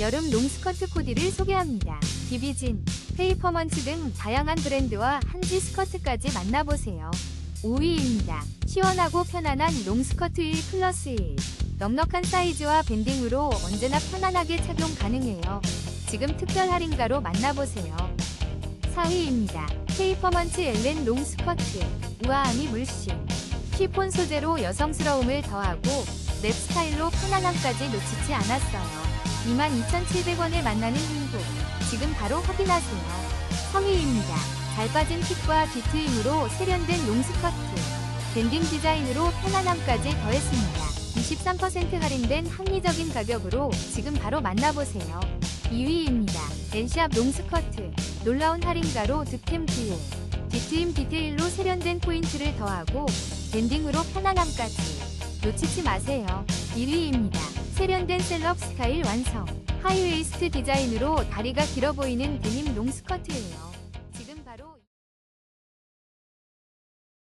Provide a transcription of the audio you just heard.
여름 롱스커트 코디를 소개합니다. 비비진, 페이퍼먼츠 등 다양한 브랜드와 한지 스커트까지 만나보세요. 5위입니다. 시원하고 편안한 롱스커트 1 플러스 1. 넉넉한 사이즈와 밴딩으로 언제나 편안하게 착용 가능해요. 지금 특별 할인가로 만나보세요. 4위입니다. 페이퍼먼츠 엘렌 롱스커트. 우아함이 물씬. 쉬폰 소재로 여성스러움을 더하고 랩 스타일로 편안함까지 놓치지 않았어요. 22,700원에 만나는 행복. 지금 바로 확인하세요. 3위입니다. 잘 빠진 핏과 뒤트임으로 세련된 롱스커트. 밴딩 디자인으로 편안함까지 더했습니다. 23% 할인된 합리적인 가격으로 지금 바로 만나보세요. 2위입니다. 엔샵 롱스커트. 놀라운 할인가로 득템 기호. 뒤트임 디테일로 세련된 포인트를 더하고 밴딩으로 편안함까지. 놓치지 마세요. 1위입니다. 세련된 셀럽 스타일 완성. 하이웨이스트 디자인으로 다리가 길어 보이는 데님 롱스커트예요.